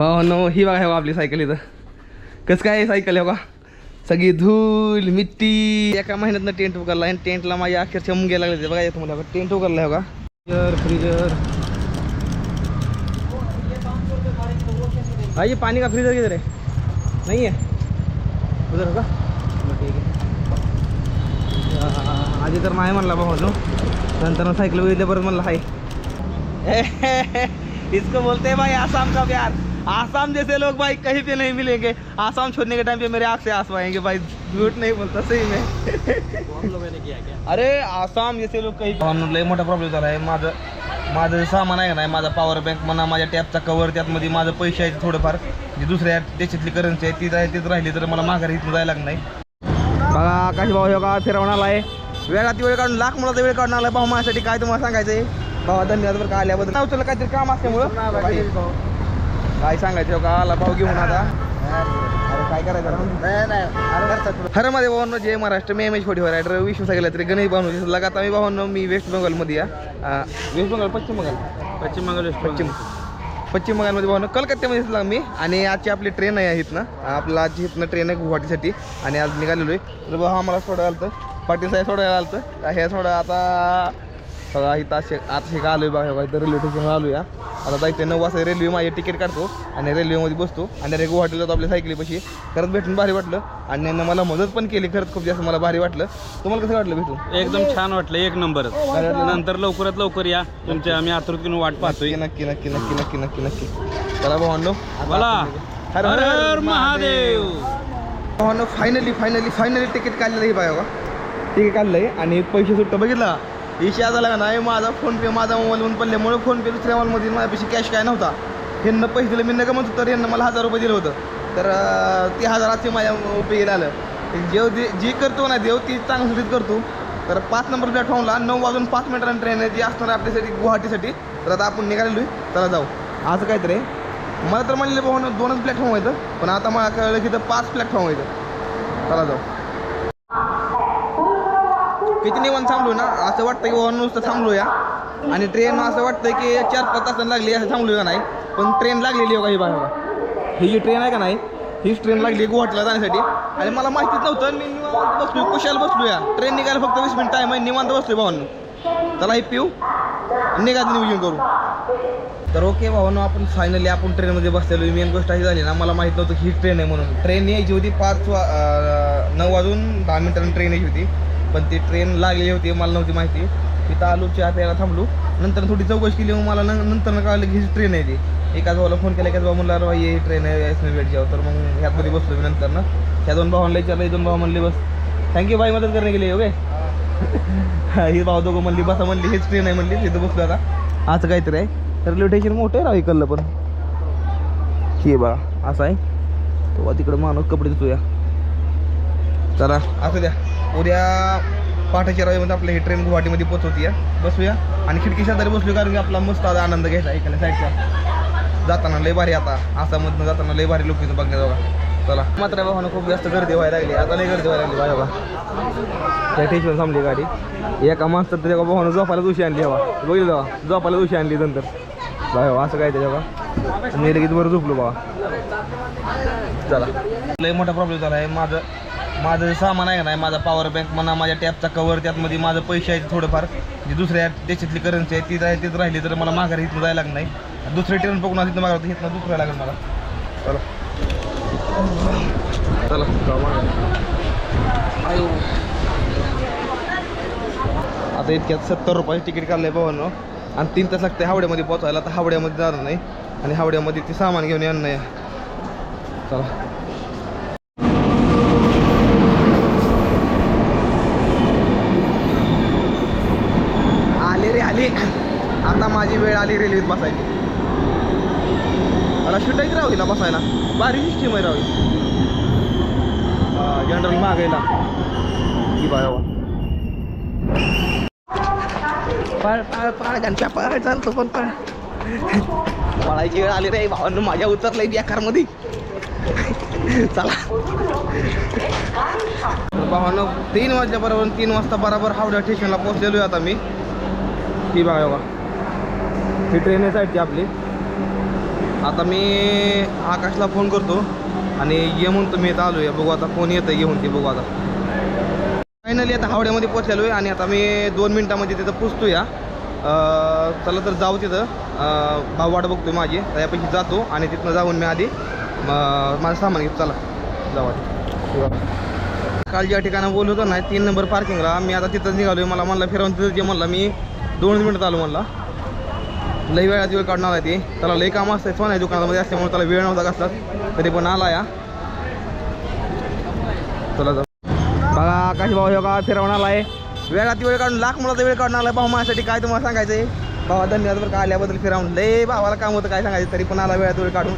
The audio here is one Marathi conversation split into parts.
हो नो ही बघा हे बघा आपली सायकल इथं. कसं काय सायकल हे बघा. सगळी धूल मिट्टी एका महिन्यातनं टेंट उघडला आणि टेंटला माझ्या अक्षरशः मुंग्या लागले. बघा येतो मला टेंट उघडला हे बघा. फ्रीजर फ्रीजर भाई ये पानी का फ्रीजर किधर है नहीं है उधर ठीक आहे. आ- आधी तर नाही म्हणला भाऊ नंतर सायकल बघितल्या परत म्हणला हाय. इसको बोलते भाई आसाम का प्यार. आसाम जैसे लोग भाई कहीं पे नहीं मिलेंगे। आसाम छोड़ने के टाइम पे मेरे आँख से आंसू आएंगे भाई। झूठ नहीं बोलता सही में। अरे आसाम जैसे लोग कहीं लय मोठा प्रॉब्लेम झाला आहे. माझं माझं सामान आहे का नाही माझा पॉवर बँक म्हणा माझ्या टॅपचा कवर त्यातमध्ये माझं पैसे आहेत थोडंफार. जे दुसऱ्या देशातली करन्सी आहे ती राह- तीच राहिली तर मला माघारी इथून जायला लागत नाही. बघा आकाश भाऊ हे का फिरवून आलाय. वेळात वेळ काढून लाख मुलाचा वेळ काढून आलाय भाऊ माझ्यासाठी. काय तुम्हाला सांगायचंय? भावा धन्यवाद बरं का आल्याबद्दल. तुला काहीतरी काम असल्यामुळं? काय सांगायचं हो का? आला भाऊ घेऊन आता. अरे काय करायचं? हरमध्ये भावांनो जय महाराष्ट्र. मी एम एच फोर्टी रायडर विश्व सगळ्या तरी गणेश भावनो लगाता मी भावांनो मी वेस्ट बंगालमध्ये या. वेस्ट बंगाल पश्चिम बंगाल पश्चिम बंगाल पश्चिम. पश्चिम बंगालमध्ये भावनो कलकत्त्यामध्ये दिसला मी. आणि आजची आपली ट्रेन आहे इथनं. आपला आजची इथनं ट्रेन आहे गुवाहाटीसाठी. आणि आज निघालेलो आहे. तर भाऊ आम्हाला सोडायला आलं होतं पाटील साहेब सोडायला आलं होतं हे सोडा आता सगळा इथं असे आता शिका आलो आहे बघा इथं रेल्वे स्टेशनला आलो या आता जायचं नऊ वाजता रेल्वे माझे तिकीट काढतो आणि रेल्वेमध्ये बसतो. आणि रे गुवाहाटीला जातो आपल्या सायकलीपाशी खरंच भेटून भारी वाटलं. आणि यांनी मला मदत पण केली खरंच खूप जास्त मला भारी वाटलं. तुम्हाला कसं वाटलं भेटून? एकदम छान वाटलं एक नंबरच नंतर लवकरात लवकर या. तुमच्या आम्ही आतुरतेने वाट पाहतोय. नक्की नक्की नक्की नक्की नक्की नक्की. नक्की चला भाऊ बोला. हर हर महादेव. भावानं फायनली फायनली फायनली तिकीट काढलेलं आहे बघा. तिकीट काढलं आहे आणि पैसे सुट्ट बघितला. इशा झाला का नाही माझा फोनपे माझा मोबाईल पडल्यामुळे फोनपे दुसऱ्या मोबाईलमध्ये माझ्यापाशी कॅश काय नव्हता. ह्यांना पैसे दिले मी नका म्हणतो तर यांना मला हजार रुपये दिलं होतं. तर अं, ते हजाराचे माझ्या उपयोगी आलं. जेव जे जी करतो ना देव ती चांगलीच करतो. तर पाच नंबर प्लॅटफॉर्मला नऊ वाजून पाच मिनिटांनी ट्रेन आहे जी असणार आपल्यासाठी गुवाहाटीसाठी तर आता आपण निघालेलो आहे. चला जाऊ. असं काहीतरी मला तर म्हणले भाऊ दोनच प्लॅटफॉर्म आहेत पण आता मला कळलं की तर पाच प्लॅटफॉर्म आहेत. चला जाऊ. किती निवांत थांबलो ना? असं वाटतं की बाबा नुसतं थांबलो या आणि ट्रेन असं वाटतं की चार पाच तासांनी लागली असं थांबलो का नाही? पण ट्रेन लागलेली आहे का ही ही जी ट्रेन आहे का नाही हीच ट्रेन लागली गुवाहाटीला जाण्यासाठी. आणि मला माहितीच नव्हतं मी निवांत बसलो कुशाला बसलोया. ट्रेन निघायला फक्त वीस मिनिट टाईम आहे निवांत बसलोय भावांनो. त्याला हे पिऊ आणि निघायचं नियोजन करू तर ओके भावांनो आपण फायनली आपण ट्रेनमध्ये बसलेलो मेन गोष्ट अशी झाली ना मला माहीत नव्हतं की ही ट्रेन आहे म्हणून. ट्रेन यायची होती पाच वा नऊ वाजून दहा मिनिटांनी ट्रेन यायची होती. पण ती ट्रेन लागलेली होती मला नव्हती माहिती. तिथं आलो चहा प्यायला थांबलो. नंतर थोडी चौकशी केली मग मला नंतर कळलं की ही ट्रेन आहे ती. एकाच भावाला फोन केला एकाच भाऊ म्हणला भाई ही ट्रेन आहे एस मी भेटच्यावर तर मग ह्यातमध्ये बसलो मी नंतर ना. ह्या दोन भावांना विचारलं हे दोन भाऊ म्हणले बस. थँक्यू बाई मदत करणे गेली ओके? ही. भाऊ दोघं म्हणली बसा म्हणली हेच ट्रेन आहे म्हणली तिथं बसलो आता. असं काहीतरी आहे. तर रेल्वे स्टेशन मोठं आहे राव इकडलं पण. हे बा असं आहे. तो तिकडं माणूस कपडे धुतो या चला असू द्या. उद्या पहाटेच्या रवीमध्ये आपल्या ही ट्रेन गुवाहाटीमध्ये पोचवते या बसूया. आणि खिडकी शेजारी बसलो कारण की आपला मस्त आता आनंद घ्यायचा ऐकायला साईडचा. जाताना लय भारी आता. आसाममधनं जाताना लय भारी लोक इथं बघण्याजोगा चला. मात्र भावानं खूप जास्त गर्दी व्हायला लागली. आता लय गर्दी व्हायला लागली. बाय त्या टेन्शन थांबली गाडी. एका माणसात तेव्हा भावानं झोपायला दुशी आणली हवा. बघितलं बाबा झोपायला दुशी आणली नंतर. बाय असं काय त्याच्या मी लगेच बरं झोपलो बाबा चला. लय मोठा प्रॉब्लेम झाला आहे माझं माझं सामान आहे का नाही माझा पॉवर बँक म्हणा माझ्या टॅपचा कवर त्यातमध्ये माझं पैसे आहेत थोडंफार. जे दुसऱ्या देशातली करन्सी आहे ती आहे तीच राहिली तर मला माघारी इथून जायला लागणार नाही. दुसरी ट्रेन बघून तिथं माघार इथनं दुसरं लागेल मला. चला. चला आता इतक्यात सत्तर रुपये तिकीट काढलंय भावांनो हो. आणि तीन तास लागते हावड्यामध्ये पोहोचायला तर हावड्यामध्ये जाणार नाही. आणि हावड्यामध्ये ते सामान घेऊन येणार नाही. चला आले रे आले आता माझी वेळ आली रेल्वेत बसायची. मला शिटायची राहू हिला बसायला. भारी सिस्टीम आहे राहू जनरल मागायला की बाय पळ चालतो पण पळ. पळायची वेळ आली रे भावांना माझ्या उतरलंय बेकारमध्ये. चला. भावानं तीन वाजल्याबरोबर तीन वाजता बरोबर हावडा स्टेशनला पोहोचलेलो आहे आता मी. ही बघा बघा ही ट्रेन आहे साईडची आपली. आता मी आकाशला फोन करतो आणि ये म्हणतो मी येतं आलो आहे बघू आता फोन येतं घेऊन ते बघू आता. फायनली आता हावड्यामध्ये पोचलेलो आहे आणि आता मी दोन मिनटामध्ये तिथं पोचतो या चला तर जाऊ तिथं. भाऊ वाट बघतो माझी त्यापैकी जातो आणि तिथनं जाऊन मी आधी माझं सामान घेतो. चला जाऊ काल ज्या ठिकाणी बोललो होतो ना तीन नंबर पार्किंगला मी आता तिथं निघालो मला म्हणलं फिरवून तिथं जे म्हणलं. मी दोन मिनटात आलो म्हणला. लई वेळात वेळ काढणार आहे ते. त्याला लई काम असतं सोन्या दुकानामध्ये असल्यामुळे त्याला वेळ नव्हता कसला. तरी पण आला या. चला जाऊ. बघा आकाश भाऊ हे का फिरवून आलाय. वेळात वेळ काढून लाख मुलाचा वेळ काढून आलाय. भाऊ माझ्यासाठी काय तुम्हाला सांगायचं आहे? भावा धन्यवाद बरं का आल्याबद्दल फिरवून. लय भावाला काम होतं काय सांगायचं तरी पण आला वेळात वेळ काढून.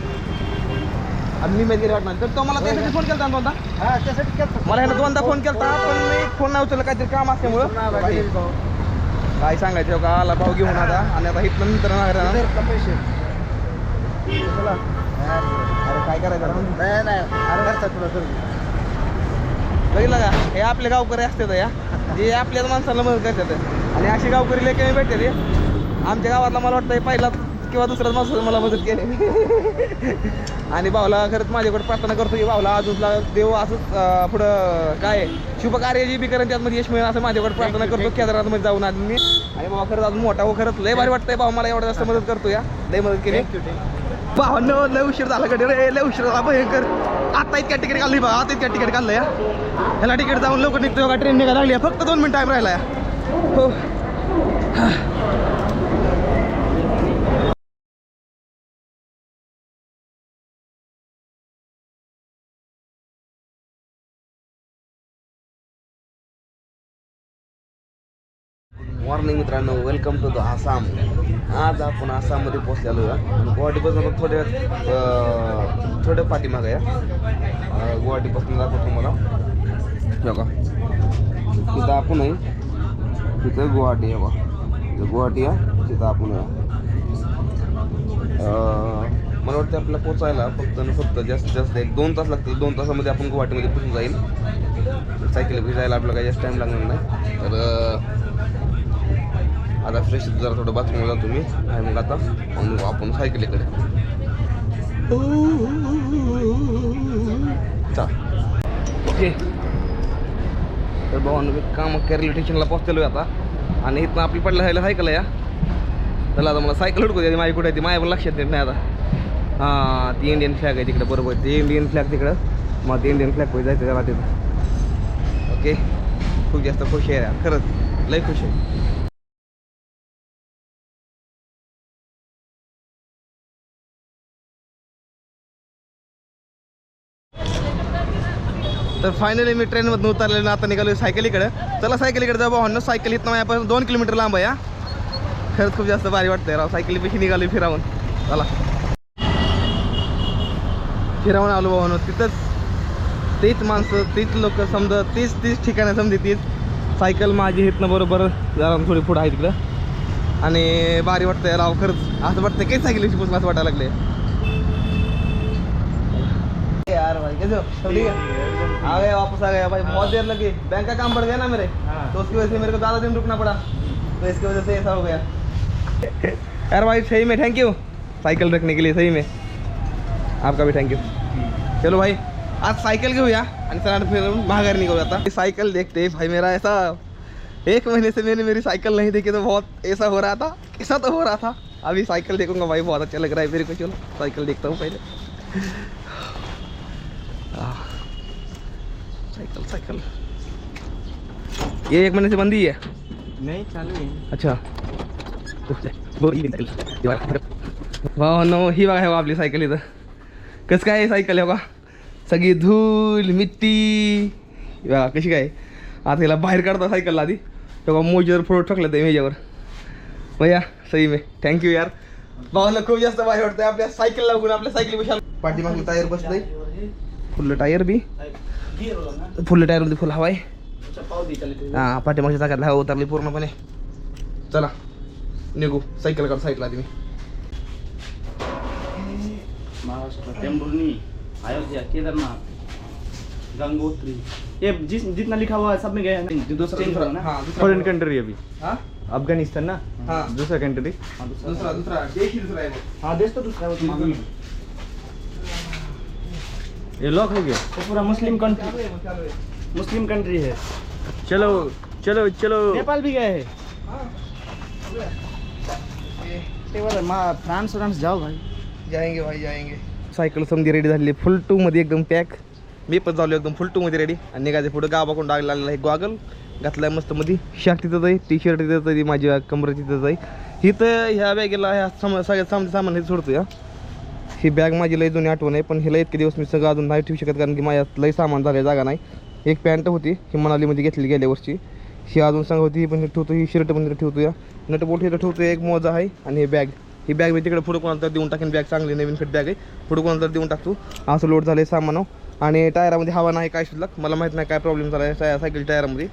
आणि मी मेदगिरी वाटणार. तर तो मला त्यासाठी फोन केला दोनदा? मला ह्यानं दोनदा फोन केला पण मी फोन नाही उचलला काहीतरी काम असल्यामुळं. काय सांगायचं का? आला भाऊ घेऊन आता. आणि आता इथलं नंतर ना. चला. अरे काय करायचं? आता? बघितलं का? हे आपले गावकरी असतात या. जे आपल्याच माणसाला मदत करतात. आणि अशी गावकरी लेखे भेटते आमच्या गावातला मला वाटतं पहिला किंवा दुसऱ्याच माणसाला मला मदत केली. आणि भाऊला खरंच माझ्याकडे प्रार्थना करतो की भाऊला अजूनला देव असंच पुढं काय शुभ कार्य जी बी करेन त्यामध्ये यश मिळेल असं माझ्याकडे प्रार्थना करतो केदारनाथमध्ये जाऊन आधी मी. आणि भाऊ खरंच अजून मोठा हो खरंच लय भारी वाटतंय भाऊ मला एवढं जास्त मदत करतो या. लय मदत केली. भावांनो लय उशीर झाला कडे रे. लय उशीर झाला भयंकर. आता इतक्या तिकीट काढली बा आता इतक्या तिकीट काढलं या. ह्याला तिकीट जाऊन लवकर निघतो. का ट्रेन निघायला लागली. फक्त दोन मिनिट टाईम राहिला या. हो. मॉर्निंग मित्रांनो वेलकम टू द आसाम आज आपण आसाममध्ये पोहोचलेलो आहे. गुवाहाटीपासून आता थोड्या थोडं थोड्या पाठीमागं या गुवाहाटीपासून दाखवतो तुम्हाला. बघा. तिथं आपण आहे. तिथं गुवाहाटी आहे बघा. तिथं गुवाहाटी आहे. तिथं आपण आहे. मला वाटतं आपल्याला पोचायला फक्त आणि फक्त जास्तीत जास्त एक दोन तास लागतील. दोन तासामध्ये आपण गुवाहाटीमध्ये पोचून जाईल. सायकल भिजायला आपल्याला काही जास्त टाईम लागणार नाही. तर आता फ्रेश जरा थोडं बाथरूमला जातो मी आणि मग आता मग आपण सायकलीकडे चा ओके. तर भावानं मी काम केरळ स्टेशनला पोहोचलो आता. आणि इथनं आपली पडलं राहिलं सायकल आहे या त्याला आता मला सायकल हुडकू द्या माझी कुठे आहे ती माझ्या पण लक्षात येत नाही आता. हां ती इंडियन फ्लॅग आहे तिकडं बरोबर. ती इंडियन फ्लॅग तिकडं. मग ते इंडियन फ्लॅग पाहिजे जायचं त्याला तिथं. ओके. खूप जास्त खुश आहे खरंच. लय खुश आहे. फायनली मी ट्रेनमधून उतरलेलं आता निघालो सायकलीकडे चला सायकलीकडे जाऊ भावांनो. सायकल इथनं माझ्यापासून दोन किलोमीटर लांब आहे हा. खरंच खूप जास्त भारी वाटतंय राव. सायकलीपेक्षा निघालो फिरावून. चला. फिरावून आलो भावांनो. तिथंच तीच माणसं तीच लोक समजा तीच तीच ठिकाणं समजे तीच. सायकल माझी इथनं बरोबर जरा थोडी पुढं आहे तिकडं. आणि भारी वाटतंय राव. खरंच असं वाटतं काही सायकलीची पुसून असं वाटायला लागले यार भाई कैसे हो? ठीक है? आ गए वापस आ गए। भाई बहुत देर लगी। बैंक का काम बढ़ गया ना मेरे? तो उसकी वजह से मेरे को ज़्यादा दिन रुकना पड़ा। तो इसकी वजह से ऐसा हो गया। यार भाई सही में थैंक यू साइकिल रखने के लिए सही में। आपका भी थैंक यू चलो भाई आज साइकिल घेऊया आणि चला फिर माघारी निकल जाता। साइकिल देखते भाई मेरा ऐसा एक महीने से मैंने मेरी साइकिल नहीं देखी तो बहुत ऐसा हो रहा था ऐसा तो हो रहा था। अभी साइकिल देखूँगा भाई बहुत अच्छा लग रहा है मेरे को चलो साइकिल देखता हूँ पहले। Cycle cycle. ये एक महीने से बंद ही है? नाही चालू आहे अच्छा। वा नो ही बघा हे आपली सायकल इथं कसं काय सायकल आहे बघा सगळी धूल मिट्टी। ही बघा कशी काय आता हिला बाहेर काढता सायकलला आधी तेव्हा मोजीवर फ़ोटो टाकलं ते मेजावर भैया सही में। थँक्यू यार। भावाला खूप जास्त भारी वाटतंय आपल्या सायकल लागून आपल्या सायकल पेक्षा पाठीमागलं टायर बसलंय फुल्ल टायर बी. फुल्ल टायरमध्ये फुल हवाय. हां पाठीमागच्या चाकातला हवा उतरली पूर्णपणे. चला निघू. सायकल काढ साईडला तुम्ही महाराष्ट्र टेम्पुर्नी अयोध्या केदारनाथ गंगोत्री. ये जिस जितना लिखा हुआ है सब में गया है दूसरा हाँ फॉरेन कंट्री अभी। हाँ? अफगानिस्तान ना? हाँ। दूसरा कंट्री हाँ, दूसरा दूसरा। देश ही दूसरा है वो। हाँ देश तो दूसरा है वो। है। ये लॉक हो गया ये पूरा मुस्लिम कंट्री मुस्लिम कंट्री है। चलो चलो चलो। नेपाल भी गए हैं। फ्रान्स फ्रान्स जाओ भाई। जाएंगे भाई जाएंगे। सायकल समजी रेडी झाली. फुल टू मध्ये एकदम पॅक मी पण झालो एकदम फुल टू मध्ये रेडी आणि निघायचं पुढं गावाकडून डाग लागलेला आहे गॉगल घातलाय मस्त मध्ये शर्ट तिथंच आहे टी शर्ट तिथंच आहे माझी कमर तिथंच आहे इथं ह्या बॅगेला ह्या सम सगळ्यात सामान सामान हे सोडतो या ही बॅग माझी लई जुनी आठवण आहे पण हिला इतके दिवस मी सगळं अजून नाही ठेवू शकत कारण की माझ्यात लई सामान झालं जागा नाही. एक पॅन्ट होती ही मनालीमध्ये घेतली गेल्या वर्षी. ही अजून सांगा होती ही पण ठेवतो ही शर्ट पण ठेवतो या नट हिला ठेवतो एक मोजा आहे आणि हे बॅग ही बॅग मी तिकडे पुढे कोणाला तर देऊन टाकेन बॅग चांगली नवीन फिट बॅग आहे. पुढे कोणाला तर देऊन टाकतो. असं लोड झालं आहे सामान हो. आणि टायरामध्ये हवा नाही काय शिल्लक? मला माहीत नाही काय प्रॉब्लेम झाला आहे सायकल टायरामध्ये.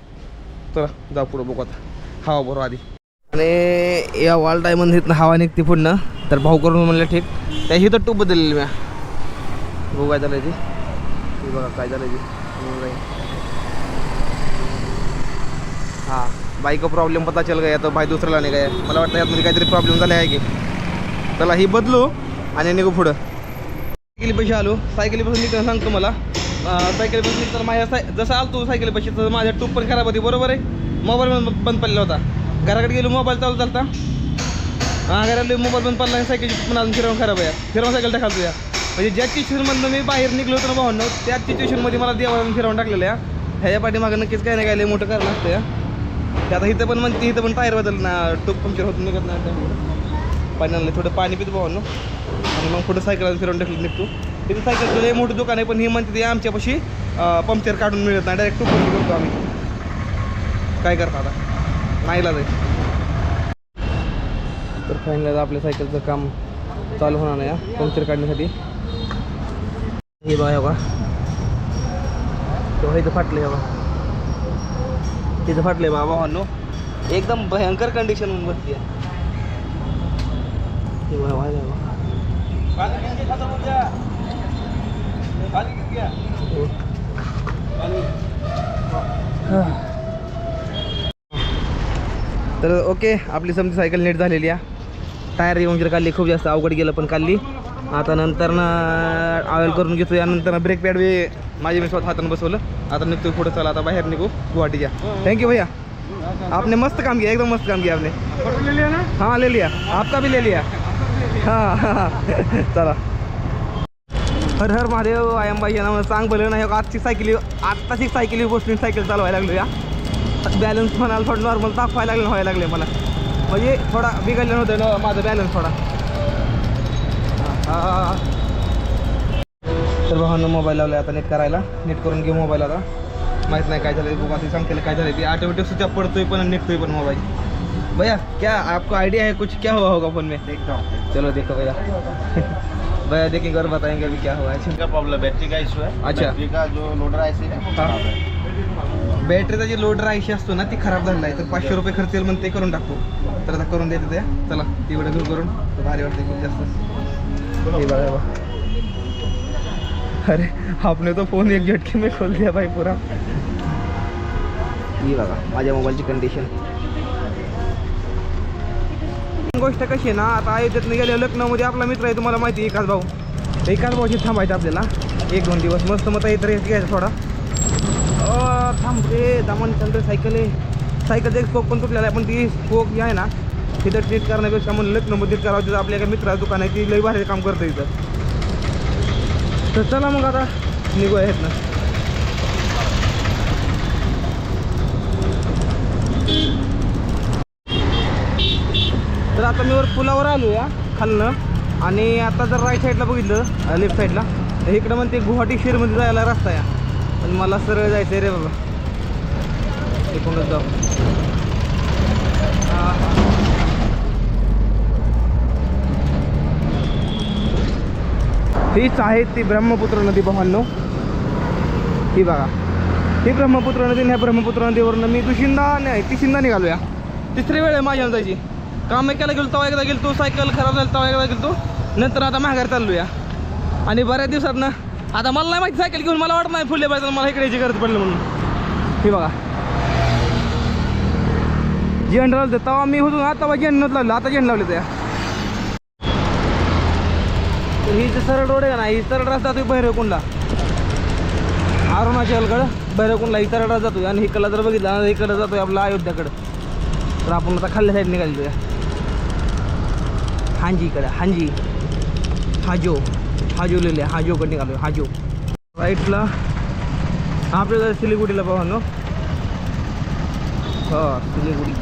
चला जाऊ पुढं बघू आता. हवा बरोबर आधी. आणि या वाल डायमंड इथनं हवा निघते पुढनं. तर भाऊ करून म्हणलं ठीक. त्या ही तर टूप बदललेली म्या. बघू काय झालं ती. ती बघा काय झालं ती. हां बाईक प्रॉब्लेम पता चल गया तर बाई दुसऱ्याला नाही काय मला वाटतं यातमध्ये काहीतरी प्रॉब्लेम झाले आहे की. चला ही बदलू आणि निघू पुढं. सायकली पैसे आलो. सायकली पासून निघताना सांगतो मला सायकली पासून निघताना माझ्या साय जसं आलो सायकली पैसे तर माझ्या टूप पण खराब होती. बरोबर आहे? मोबाईल पण बंद पडला होता. घराकडे गेलो मोबाईल चालू चालता घरातले मोबाईल बंद पडला आणि सायकलची पण अजून फिरवून खराब आहे. फिरवून सायकल टाकालतो या. म्हणजे ज्या सिच्युएशनमधनं मी बाहेर निघलो होतो ना भावनं त्या सिच्युएशनमध्ये मला देवाला फिरवून टाकलेलं या ह्याच्या पाठीमागं नक्कीच काही नाही काय मोठं कारण असतं या. ते आता इथं पण म्हणते इथं पण टायर बदल ना टोप पंक्चर होत निघत नाही त्यामुळे पाणी आणलं थोडं पाणी पितो भावांनो. आणि मग पुढं सायकल फिरवून टाकली निघतो. तिथं सायकल तुला मोठं दुकान आहे पण ही म्हणते ते आमच्यापाशी पंक्चर काढून मिळत नाही. डायरेक्ट टोप करतो आम्ही. काय करता आता? नाही इलाज तर फायनल आपल्या सायकलचं काम चालू होणार नाही पंक्चर काढण्यासाठी. हे बघा हे बघा. तेव्हा इथं फाटलं हे बघा. तिथं फाटले बाबा. भावांनो एकदम भयंकर कंडिशन बसली आहे. हे बघा, बघा, हे बघा. तर ओके आपली समजी सायकल नीट झालेली आहे. टायर येऊन काढली खूप जास्त अवघड गेलं पण काढली. आता नंतर ना ऑइल करून घेतो. यानंतर ब्रेक पॅड बी माझ्या मी स्वतः हातानं बसवलं. आता निघतो पुढं. चला आता बाहेर निघू. गुवाहाटीच्या थँक्यू भैया. आपने मस्त काम किया. एकदम मस्त काम किया आपने. ले लिया ना हाँ ले लिया आपका भी ले लिया हाँ हाँ चला. हर हर महादेव आय एम बाई नाव सांग बोललं नाही आजची सायकली आत्ताची सायकली बसून सायकल चालवायला लागलो या. बॅलन्स म्हणाल थोडं नॉर्मल दाखवायला लागलं व्हायला लागले मला. म्हणजे थोडा बिघडलं नव्हतं ना माझं बॅलन्स थोडा. तर भावांना मोबाईल लावला आता नीट करायला. नीट करून घेऊ मोबाईल आता. माहीत नाही काय झालं बघा ते सांगते काय झालं ते ऑटोमॅटिक ऑफ पडतोय पण निघतोय पण मोबाईल भैया क्या आपको आइडिया है कुछ? क्या हुआ होगा फोन में? देखता हूँ. चलो देखो भैया. भैया देखेंगे और बताएंगे अभी क्या हुआ है. का प्रॉब्लम बैटरी का इशू है. अच्छा। बैटरी का जो लोडर ऐसे है. बॅटरीचा जे लोड राहायची असतो ना ती खराब झालेला आहे. तर पाचशे रुपये खर्च येईल म्हणून ते करून टाकतो. तर आता करून देते त्या चला तेवढं घेऊ करून. भारी वाटते खूप जास्त. हे बघा अरे आपने तो फोन एक झटके में खोल दिया भाई पूरा. ही बघा माझ्या मोबाईलची कंडिशन गोष्ट कशी आहे ना आता अयोध्येत गेल्या लग्नामध्ये आपला मित्र आहे तुम्हाला माहिती आहे एकाच भाऊ. एकाच भाऊची थांबायचं आपल्याला. एक दोन दिवस. मस्त मग इतर घ्यायचं थोडा. थांब रे दामन चंद्र सायकल आहे सायकलचा एक स्पोक पण तुटलेला आहे पण ती स्पोक जी आहे ना तिथं ट्रीट करण्यापेक्षा म्हणून लग्नमध्ये करावं तिथं आपल्या एका मित्राचं दुकान आहे ती लई भारी काम करतं इथं. तर चला मग आता निघू आहेत ना तर आता मी वर पुलावर आलो या खालनं. आणि आता जर राईट साईडला बघितलं लेफ्ट साईडला तर इकडं म्हणते गुवाहाटी शहरमध्ये जायला रस्ता या पण मला सरळ जायचं आहे रे बाबा. इकडूनच जाऊ हीच आहे ती ब्रह्मपुत्र नदी भावांनो ही बघा. ही ब्रह्मपुत्र नदी ह्या ब्रह्मपुत्र नदीवरनं मी दुशिंदा नाही तिशिंदा निघालो तिसरी वेळ आहे माझ्या जायची काम केला गेलो तवा एकदा गेलो तो सायकल खराब झाला तवा एकदा गेलो नंतर आता माघार चाललो या आणि बऱ्याच दिवसात ना आता मला नाही माहिती सायकल घेऊन मला वाटत नाही फुले पाहिजे मला इकडे याची गरज पडली म्हणून. हे बघा. झेंड लावलं तेव्हा मी होतो आता तेव्हा जेण नव्हतं लावलं आता झेंड लावले त्या. ही जी सरळ रोड आहे ना ही सरळ रस्ता जातोय भैरवकुंडला. अरुणाचलकडं भैरवकुंडला ही सरळ रस्ता जातोय. आणि इकडला जर बघितला ना इकडं जातोय आपला अयोध्याकडं. तर आपण आता खाल्ल्या साईड निघाली हांजी इकडं हांजी. हाजो. हाजो लिहिले हाजोकडे निघालो हाजो राईटला आपल्याला सिलिगुडीला पाहा नो. सिलिगुडी.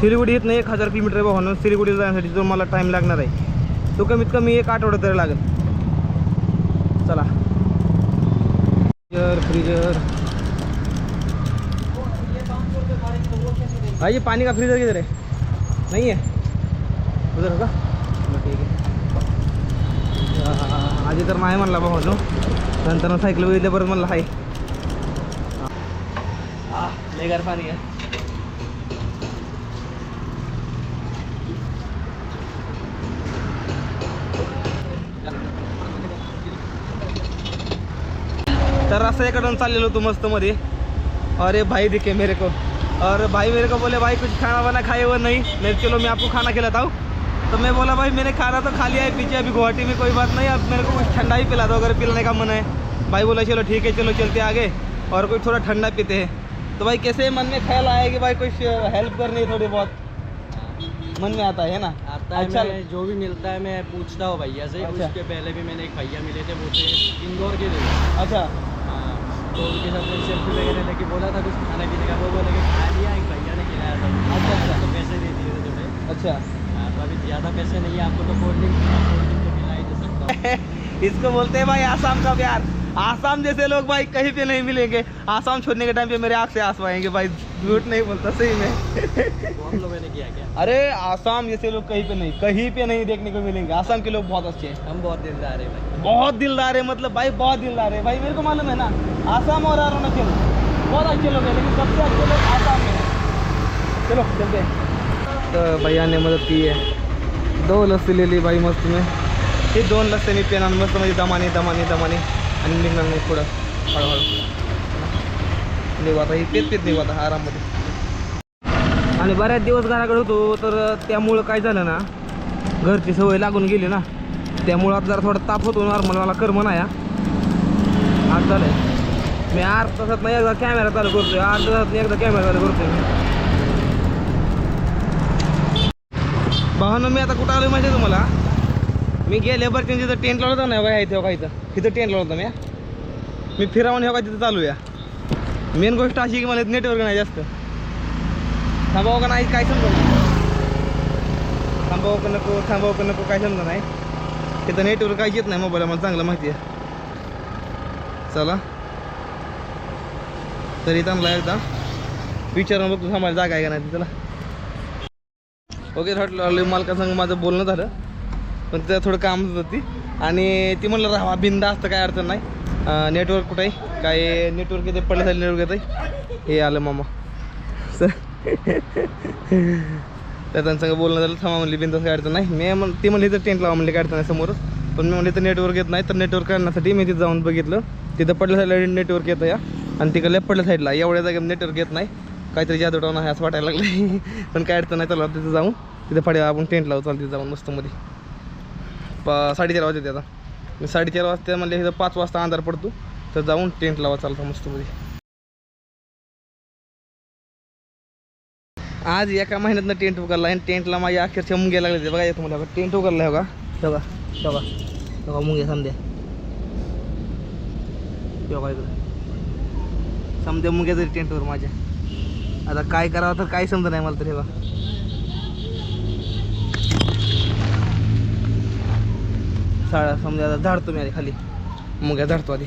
सिलिगुडी येत नाही एक हजार किलोमीटर आहे भावानं सिलिगुडीला जाण्यासाठी जो मला टाईम लागणार आहे तो कमीत कमी एक आठवडा तरी लागेल. चला. फ्रीजर फ्रीजर भाई पाणी का फ्रीजर किधर है नाही आहे उधर का चलो ठीक आहे आ- आधी तर नाही म्हणला भावानो नंतर सायकल बघितल्या परत म्हणलं हाय. पाणी आहे. तर असं इकडून चाललेलो होतो मस्त मध्ये. अरे भाई दिखे मेरे को. और भाई मेरे को बोले भाई कुछ खाना वाना खाए हुआ नहीं? चलो मैं आपको खाना खिलाता हूँ. तो मैं बोला भाई मैंने खाना तो खा लिया है पीछे अभी गुवाहाटी में कोई बात नहीं अब मेरे को कुछ ठंडा ही पिला दो अगर पिलाने का मन है। भाई बोला चलो ठीक है चलो चलते आगे और कोई थोड़ा ठंडा पीते हैं। तो भाई कैसे मन में ख्याल आया कि भाई कुछ हेल्प करनी है थोड़ी बहुत? मन में आता है ना? आता है अच्छा। मैं जो भी मिलता है मैं पूछता हूँ भैया से अच्छा। उसके पहले भी मैंने एक भैया मिले थे वो थे इंदौर के थे अच्छा। हाँ, तो उनके साथ मैंने सेल्फी वगैरह लेके बोला था कुछ खाने पीने का वो बोले कि खा लिया एक भैया ने खिलाया था। अच्छा, अच्छा। तो पैसे दे दिए थे थोड़े। अच्छा। हाँ, अभी ज़्यादा पैसे नहीं है आपको तो कोल्ड ड्रिंक कोल्ड ड्रिंक तो पिला ही दे सकता। हूँ इसको बोलते हैं भाई आसाम का प्यार। आसाम जैसे लोग भाई कहीं पे नहीं मिलेंगे। आसाम छोड़ने के टाइम पे मेरे आँख से आँसू आएँगे भाई। झूठ नहीं बोलता सही में। लोगों ने किया क्या? अरे आसाम जैसे लोग कहीं पे नहीं कहीं पे नहीं देखने को मिलेंगे। आसाम के लोग बहुत अच्छे हैं। हम बहुत दिलदार है भाई। बहुत दिलदार है मतलब भाई बहुत दिलदार है। भाई मेरे को मालूम है ना आसाम और अरुणाचल बहुत अच्छे लोग हैं लेकिन सबसे अच्छे लोग आसाम में हैं। चलो चलते हैं। तो भैया ने मदद की है। दो लस्सी ले ली भाई मस्त में. हे दोन लस्सी मी पेना मस्त म्हणजे दमाने दमाने दमाने. आणि निघणार नाही पुढं. हळूहळू. निघू आता ही पेत पेत निघू आता आराममध्ये. आणि बऱ्याच दिवस घराकडे होतो तर त्यामुळं काय झालं ना घरची सवय लागून गेली ना. त्यामुळं आता जरा थोडा ताप होतो नॉर्मल मला कर्म नाही हा. आज झालंय मी अर्धा तासात नाही एकदा कॅमेरा चालू करतोय अर्धा तासात एकदा कॅमेरा चालू करतोय भावानं मी आता कुठं आलोय माहिती आहे तुम्हाला? मी गेले बरं त्यांनी तिथं टेंट लावलं होतं ना काय तेव्हा काय इथं. तिथं टेंट लावलं होतं मी. मी फिरावून ह्या तिथं चालू या मेन गोष्ट अशी की मला नेटवर्क नाही जास्त. थांबावं का नाही काय समजा थांबावं का नको थांबावं का नको काय समजा नाही. तिथं नेटवर्क काहीच येत नाही मोबाईल मला चांगलं माहिती आहे. चला. तरी थांबला एकदा. विचारून बघतो थांबायला जागा आहे का नाही तिथला ओके म्हटलं मालकासंग माझं बोलणं झालं. पण त्या थोडं काम होतं आणि ती म्हणलं राहा बिंदा असतं काय अडचण नाही. नेटवर्क कुठं आहे काय नेटवर्क येते पडल्यासाठी नेटवर्क येतं आहे हे आलं मामा. सर. त्यांचं बोलणं झालं थांबा म्हणली बिंदास काय अडचण नाही. मी म्हण ती म्हणली तर टेंट लावा म्हणली काय अडचण नाही समोरच. पण मी म्हणली तर नेटवर्क येत नाही. तर नेटवर्क करण्यासाठी मी तिथं जाऊन बघितलं. तिथं पडल्या साईडला नेटवर्क येतं या. आणि तिकडल्या पडल्या साईडला एवढ्या जागेत नेटवर्क येत नाही. काहीतरी जादू आहे असं वाटायला लागलं पण काय अडचण नाही चला तिथं जाऊन तिथं फाड्या आपण टेंट लावू चालू जाऊन मस्तमध्ये प साडेचार वाजते आता. मी साडेचार वाजता म्हणजे इथं पाच वाजता अंधार पडतो तर जाऊन टेंट लावा चालतं मस्तमध्ये आज एका महिन्यातनं टेंट उघडला आणि टेंटला माझ्या अखेरच्या मुंग्या लागले ते बघा येतो मला टेंट उघडला हो का? बघा बघा बघा मुंग्या समद्या. हो बघा इकडं? समद्या मुंग्या जरी टेंटवर माझ्या. आता काय करावं तर काय समजत नाही मला तरी बघा. साडा समजा आता झाडतो मी आधी खाली. मुंग्या झाडतो आधी.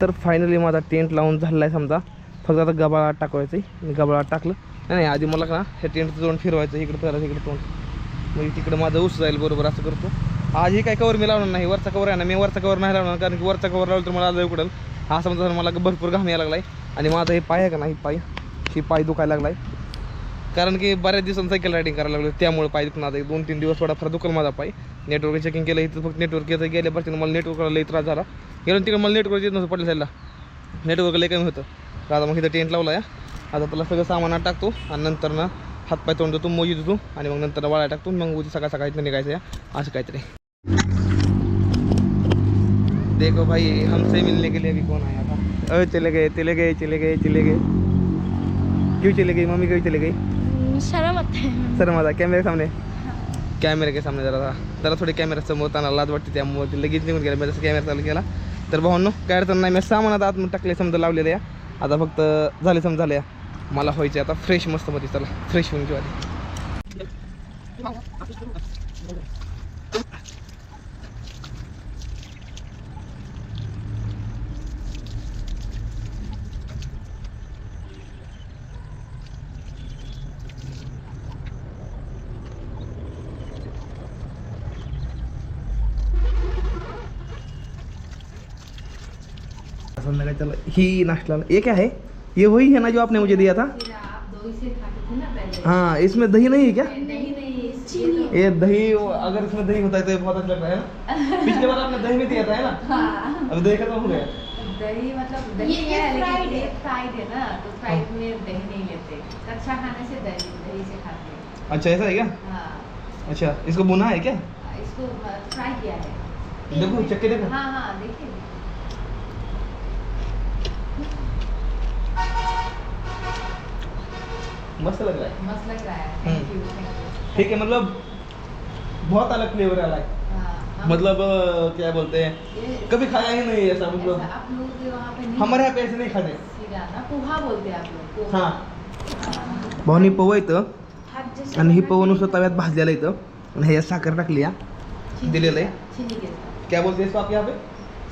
तर फायनली माझा टेंट लावून झालेला आहे समजा. फक्त आता गबाळात टाकवायचं आहे मी गबाळात टाकलं. नाही नाही आधी मला का हे टेंटचं तोंड फिरवायचं इकडं करायचं इकडं तोंड. म्हणजे तिकडं माझं उस जाईल बरोबर असं करतो. आजही काय कवर मी लावणार नाही. वरचा कवर आहे ना मी वरचा कवर नाही लावणार. कारण की वरचा कवर लावलं तर मला आलं उकडल हा समजा मला भरपूर घाम यायला लागलाय. आणि माझा हे पाय आहे का नाही पाय? ही पाय दुखायला लागलाय. कारण की बऱ्याच दिवसांनी सायकल रायडिंग करायला लागलो त्यामुळे पाय दुखणार एक दोन तीन दिवस थोडाफार दुखल माझा पाय. नेटवर्क चेकिंग केलं इथं फक्त नेटवर्क येतं गेल्यापासून मला नेटवर्कला लई त्रास झाला. गेलो तिकडे मला नेटवर्क येत नव्हतं पडलं साईडला. नेटवर्क लई कमी होतं. तर आता मग इथं टेंट लावला आहे आता तुला सगळं सामानात टाकतो आणि नंतर ना हातपाय तोंड देतो मोजी देतो आणि मग नंतर वाळा टाकतो. मग उद्या सकाळ सकाळी इथनं निघायचं या. असं काहीतरी. देखो भाई हमसे मिलने के लिए अभी कौन आया था? अरे चले गए चले गए चले गए चले गए। क्यों चले गई? मम्मी क्यों चले गई? शर्म आते हैं। सर माझा कॅमेरे सामने। कॅमेरे के सामने जरा जरा थोडी कॅमेरा समोर त्यांना लाज वाटते त्यामुळे ते लगेच निघून गेला. मी जसं कॅमेरा चालू केला. तर भावांनो काय अडचण नाही मी सामानात आत टाकले समजा लावलेलं. या आता फक्त झाले समजा झाले. या मला व्हायचे आता फ्रेश मस्त मध्ये चला फ्रेश होऊन घेऊ आधी. चला ही नाश्ता ये क्या है? ये वही है ना जो आपने मुझे दिया था? आप दो से खाते थे ना पहले हाँ इसमें दही नहीं है क्या? नहीं नहीं ये दही अगर इसमें दही होता है तो ये बहुत अच्छा लगता है ना? पिछले बार आपने दही में दिया था है ना? हाँ। अब दही खत्म हो गया। दही मतलब दही ये- है लेकिन ये फ्राइड है ना तो फ्राइड में दही नहीं लेते। कच्चा खाने से दही दही से खाते हैं। अच्छा ऐसा है क्या? हाँ। अच्छा इसको बुना है क्या? इसको फ्राई किया है। देखो चक्के देखो। हाँ हाँ देखिए। मस्त लग रहा है मस्त लग रहा है। थैंक यू ठीक है मतलब बहुत अलग फ्लेवर है हाँ, मतलब क्या बोलते हैं? कभी खाया ही नहीं ऐसा मतलब। आप लोग हमारे यहाँ पे ऐसे नहीं खाते। पोहा बोलते हैं आप लोग पोहा। हाँ। भावनी पव इथं आणि ही पव नुसतं तव्यात भाजलेलं इथं आणि ह्याच्यात साखर टाकली या दिलेलं आहे. क्या बोलते हैं आप यहाँ पे?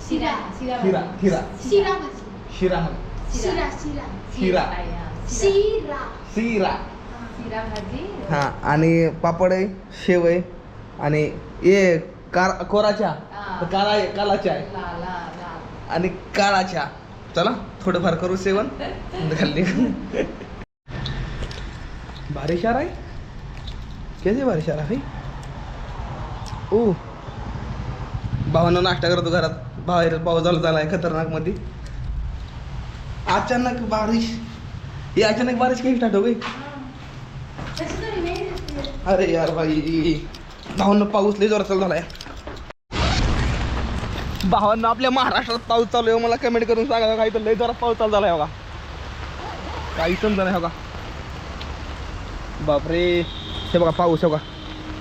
सीरा सीरा खीरा भाजी। खीरा शिरा म्हण सीरा सीरा सीरा. आहे, हा. सीरा सीरा सीरा सीरा भाजी हां आणि पापड आहे शेव आहे आणि ये कार कोराच्या. काला आहे. कालाच्या आहे आणि काळाच्या. चला थोडंफार करू सेवन. खाल्ली. बारिश आ रहा है कैसे बारिश आ रहा है ओ. भावानं नाश्ता करतो घरात. बाहेर पाऊस चालू झाला आहे खतरनाकमध्ये अचानक बारिश. ये अचानक बारिश कहीं स्टार्ट हो गई? है। अरे यार भाई भावांना पाऊस लय जोरात चालू झालाय. भावांना आपल्या महाराष्ट्रात पाऊस चालू आहे मला कमेंट करून सांगा काही तर लय जोरात पाऊस चालू झालाय बघा काही समजा नाही बघा बापरे हे बघा पाऊस हे बघा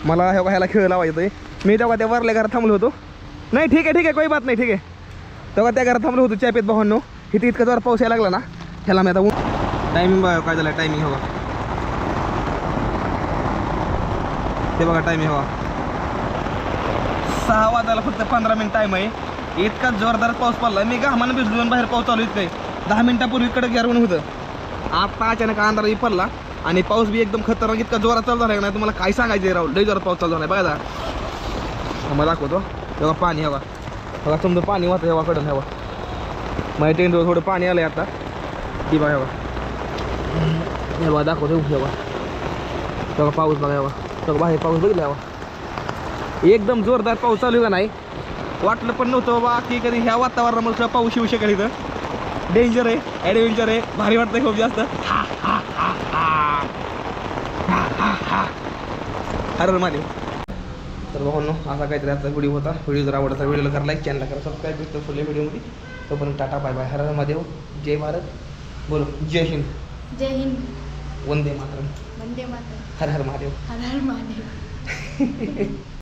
मला हे बघा ह्याला खेळ लावायचं आहे. मी तेव्हा त्या वरल्या घरात थांबलो होतो. नाही ठीक आहे ठीक आहे काही बात नाही ठीक आहे. तेव्हा त्या घरात थांबलो होतो चॅपेत भावांनो. इथे इतका जोर पाऊस यायला लागला ना ह्याला मी आता टायमिंग बघा काय झालं टायमिंग हवा ते बघा टायमिंग हवा सहा वाजायला फक्त पंधरा मिनिट टाईम आहे. इतका जोरदार पाऊस पडला. मी घामानं भिजलो बाहेर पाऊस चालू इतकं दहा मिनिटापूर्वी इकडे गारवून होतं. आता अचानक अंधाराही पडला आणि पाऊस बी एकदम खतरनाक इतका जोरात चालू झाला नाही तुम्हाला काय सांगायचं राहुल? लई जोरात पाऊस चालू झाला बघा मला मग दाखवतो. तेव्हा पाणी हवा बघा. समजा पाणी वाहतं हेवा कडून हवा माहिती टेंटवर थोडं पाणी आलंय आता. ती बघा हेवा हे बघा दाखवतो बघा. सगळं पाऊस बघा बघा. सगळं बाहेर पाऊस बघितला बघा. एकदम जोरदार पाऊस चालू का नाही? वाटलं पण नव्हतं बाबा की कधी ह्या वातावरणामुळे सुद्धा पाऊस येऊ शकेल इथं. डेंजर आहे ॲडव्हेंचर आहे. भारी वाटतं खूप जास्त. हर माझे तर भाऊनो असा काहीतरी आता व्हिडिओ होता. व्हिडिओ जर आवडता व्हिडिओला करा लाईक चॅनलला करा. सबस्क्राईब भेटतो पुढल्या व्हिडिओमध्ये तोपर्यंत टाटा बाय बाय. हर हर महादेव. जय भारत. बोलो जय हिंद. जय हिंद. वंदे मातरम. वंदे मातरम. हर हर महादेव. हर हर महादेव.